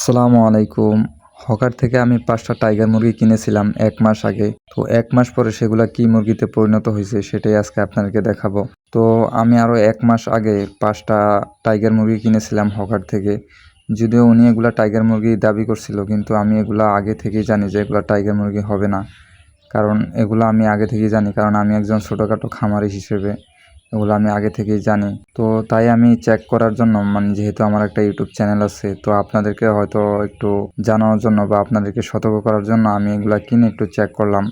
আসসালামু আলাইকুম। হকার থেকে আমি পাঁচটা টাইগার মুরগি কিনেছিলাম এক মাস আগে। তো এক মাস পরে সেগুলা কি মুরগিতে পরিণত হয়েছে সেটাই আজকে আপনাদেরকে দেখাবো। তো আমি আরও এক মাস আগে পাঁচটা টাইগার মুরগি কিনেছিলাম হকার থেকে। যদিও উনি এগুলা টাইগার মুরগি দাবি করছিল, কিন্তু আমি এগুলা আগে থেকেই জানি যে এগুলা টাইগার মুরগি হবে না। কারণ এগুলো আমি আগে থেকেই জানি, কারণ আমি একজন ছোটোখাটো খামারি হিসেবে। এগুলো আমি আগে থেকেই জানি। তো তাই আমি চেক করার জন্য মানে যেহেতু আমার একটা ইউটিউব চ্যানেল আছে, তো আপনাদেরকে হয়তো একটু জানানোর জন্য বা আপনাদেরকে সতর্ক করার জন্য আমি এগুলা কিনে একটু চেক করলাম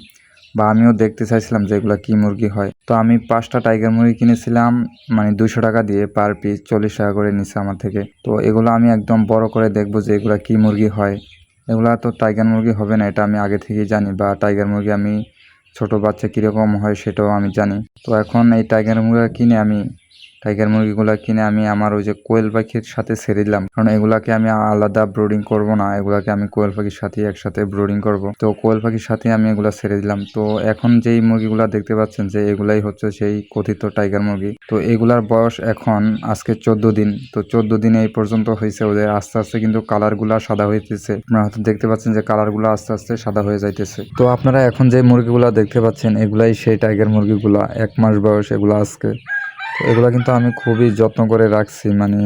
বা আমিও দেখতে চাইছিলাম যে এগুলো কী মুরগি হয়। তো আমি পাঁচটা টাইগার মুরগি কিনেছিলাম মানে দুশো টাকা দিয়ে পার পিস চল্লিশ টাকা করে নিচ্ছে আমার থেকে। তো এগুলো আমি একদম বড় করে দেখব যে এগুলা কী মুরগি হয়। এগুলো তো টাইগার মুরগি হবে না, এটা আমি আগে থেকেই জানি বা টাইগার মুরগি আমি ছোট বাচ্চা কীরকম হয় সেটাও আমি জানি। তো এখন এই টাইগার মুরগা কিনে আমি টাইগার মুরগিগুলো কিনে আমি আমার ওই যে কোয়েল পাখির সাথে ছেড়ে দিলাম। কারণ এগুলাকে আমি আলাদা ব্রোডিং করব না, এগুলাকে আমি কোয়েল পাখির সাথে একসাথে ব্রোডিং করব। তো কোয়েল পাখির সাথে আমি এগুলা ছেড়ে দিলাম। তো এখন যেই মুরগিগুলা দেখতে পাচ্ছেন যে এগুলাই হচ্ছে সেই কথিত টাইগার মুরগি। তো এগুলার বয়স এখন আজকে চোদ্দ দিন। তো চোদ্দ দিন এই পর্যন্ত হয়েছে ওদের আস্তে আস্তে কিন্তু কালারগুলা সাদা হইতেছে আপনারা হয়তো দেখতে পাচ্ছেন যে কালারগুলো আস্তে আস্তে সাদা হয়ে যাইতেছে। তো আপনারা এখন যে মুরগিগুলা দেখতে পাচ্ছেন, এগুলাই সেই টাইগার মুরগিগুলা, এক মাস বয়স এগুলো আজকে। তো এগুলো কিন্তু আমি খুবই যত্ন করে রাখছি মানে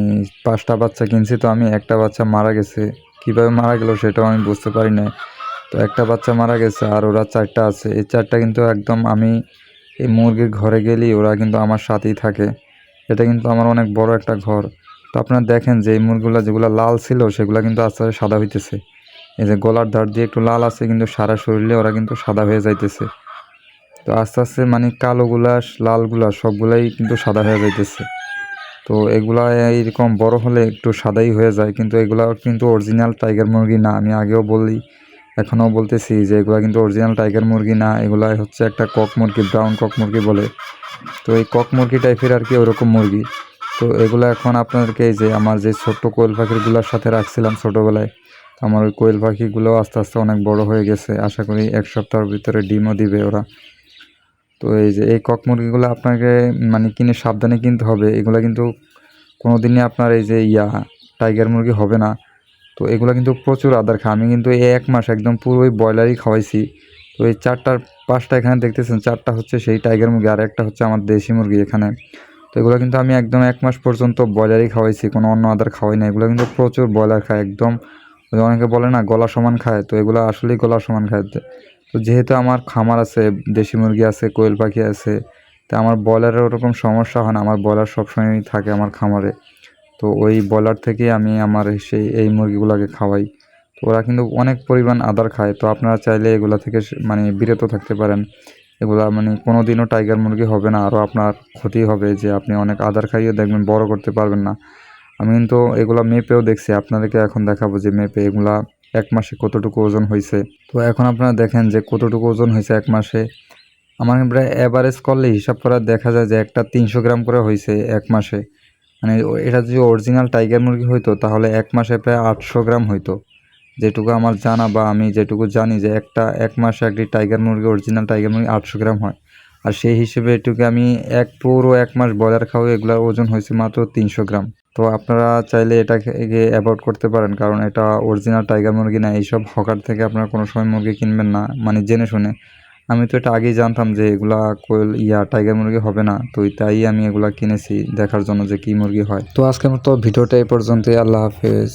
পাঁচটা বাচ্চা কিনছি তো আমি, একটা বাচ্চা মারা গেছে। কীভাবে মারা গেল সেটাও আমি বুঝতে পারি না তো একটা বাচ্চা মারা গেছে আর ওরা চারটা আছে। এই চারটা কিন্তু একদম আমি এই মুরগির ঘরে গেলেই ওরা কিন্তু আমার সাথেই থাকে। এটা কিন্তু আমার অনেক বড় একটা ঘর। তো আপনারা দেখেন যে এই মুরগিগুলো যেগুলো লাল ছিল, সেগুলো কিন্তু আস্তে আস্তে সাদা হইতেছে। এই যে গলার ধার দিয়ে একটু লাল আছে, কিন্তু সারা শরীরে ওরা কিন্তু সাদা হয়ে যাইতেছে। তো আস্তে আস্তে মানে কালোগুলা, লালগুলা সবগুলাই কিন্তু সাদা হয়ে যাইতেছে। তো এগুলা এইরকম বড় হলে একটু সাদাই হয়ে যায়, কিন্তু এগুলা কিন্তু অরিজিনাল টাইগার মুরগি না। আমি আগেও বলি, এখনও বলতেছি যে এগুলা কিন্তু অরিজিনাল টাইগার মুরগি না। এগুলা হচ্ছে একটা কক মুরগি ব্রাউন কক মুরগি বলে। তো এই কক মুরগি টাইপের আর কি ওরকম মুরগি। তো এগুলো এখন আপনাদেরকে যে আমার যে ছোট্ট কোয়েল পাখিগুলোর সাথে রাখছিলাম ছোটোবেলায়, তো আমার ওই কোয়েল পাখিগুলো আস্তে আস্তে অনেক বড় হয়ে গেছে। আশা করি এক সপ্তাহের ভিতরে ডিমও দিবে ওরা। তো এই যে এই কক মুরগিগুলো আপনাকে মানে কিনে সাবধানে কিনতে হবে। এগুলো কিন্তু কোনো দিনই আপনার এই যে ইয়া, টাইগার মুরগি হবে না। তো এগুলো কিন্তু প্রচুর আদার খায়। আমি কিন্তু এই এক মাস একদম পুরোই ব্রয়লারই খাওয়াইছি। তো এই চারটার পাঁচটা এখানে দেখতেছেন, চারটা হচ্ছে সেই টাইগার মুরগি, আর একটা হচ্ছে আমার দেশি মুরগি এখানে। তো এগুলো কিন্তু আমি একদম এক মাস পর্যন্ত ব্রয়লারই খাওয়াইছি, কোনো অন্য আদার খাওয়াই না এগুলো কিন্তু প্রচুর ব্রয়লার খায়, একদম। অনেকে বলে না, গলা সমান খায়। তো এগুলো আসলেই গলা সমান খায়। তো যেহেতু আমার খামার আছে, দেশি মুরগি আছে, কোয়েল পাখি আছে, তো আমার ব্রয়লারের ওরকম সমস্যা হয় না। আমার ব্রয়লার সবসময়ই থাকে আমার খামারে। তো ওই ব্রয়লার থেকেই আমি আমার সেই, এই মুরগিগুলোকে খাওয়াই। তো ওরা কিন্তু অনেক পরিমাণ আদার খায়। তো আপনারা চাইলে এগুলো থেকে মানে বিরত থাকতে পারেন। এগুলা মানে কোনো দিনও টাইগার মুরগি হবে না। আরও আপনার ক্ষতি হবে যে আপনি অনেক আদার খাইয়ে দেখবেন বড় করতে পারবেন না। আমি কিন্তু এগুলো মেপেও দেখছি। আপনাদেরকে এখন দেখাবো যে মেপে এগুলা এক মাসে কতটুকু ওজন হয়েছে তো এখন আপনারা দেখেন যে কতটুকু ওজন হয়েছে এক মাসে। আমার প্রায় অ্যাভারেজ করলে হিসাব করা দেখা যায় যে একটা তিনশো গ্রাম করে হয়েছে এক মাসে। মানে এটা যদি অরিজিনাল টাইগার মুরগি হইতো, তাহলে এক মাসে প্রায় আটশো গ্রাম হইতো। যেটুকু আমার জানা বা আমি যেটুকু জানি যে একটা, এক মাসে একটি টাইগার মুরগি অরিজিনাল টাইগার মুরগি আটশো গ্রাম হয়। আর সেই হিসেবে এটুকু আমি এক পুরো এক মাস ব্রয়লার খাওয়া এগুলোর ওজন হয়েছে মাত্র তিনশো গ্রাম। তো আপনারা চাইলে এটাকে অ্যাভয়েড করতে পারেন, কারণ এটা অরিজিনাল টাইগার মুরগি না, এইসব হকার থেকে আপনারা কোনো সময় মুরগি কিনবেন না মানে জেনে শুনে। আমি তো এটা আগেই জানতাম যে এগুলা কোয়েল, ইয়া টাইগার মুরগি হবে না, তো তাই আমি এগুলা কিনেছি দেখার জন্য যে কি মুরগি হয়। তো আজকের মতো ভিডিওটা এই পর্যন্তই, আল্লাহ হাফেজ।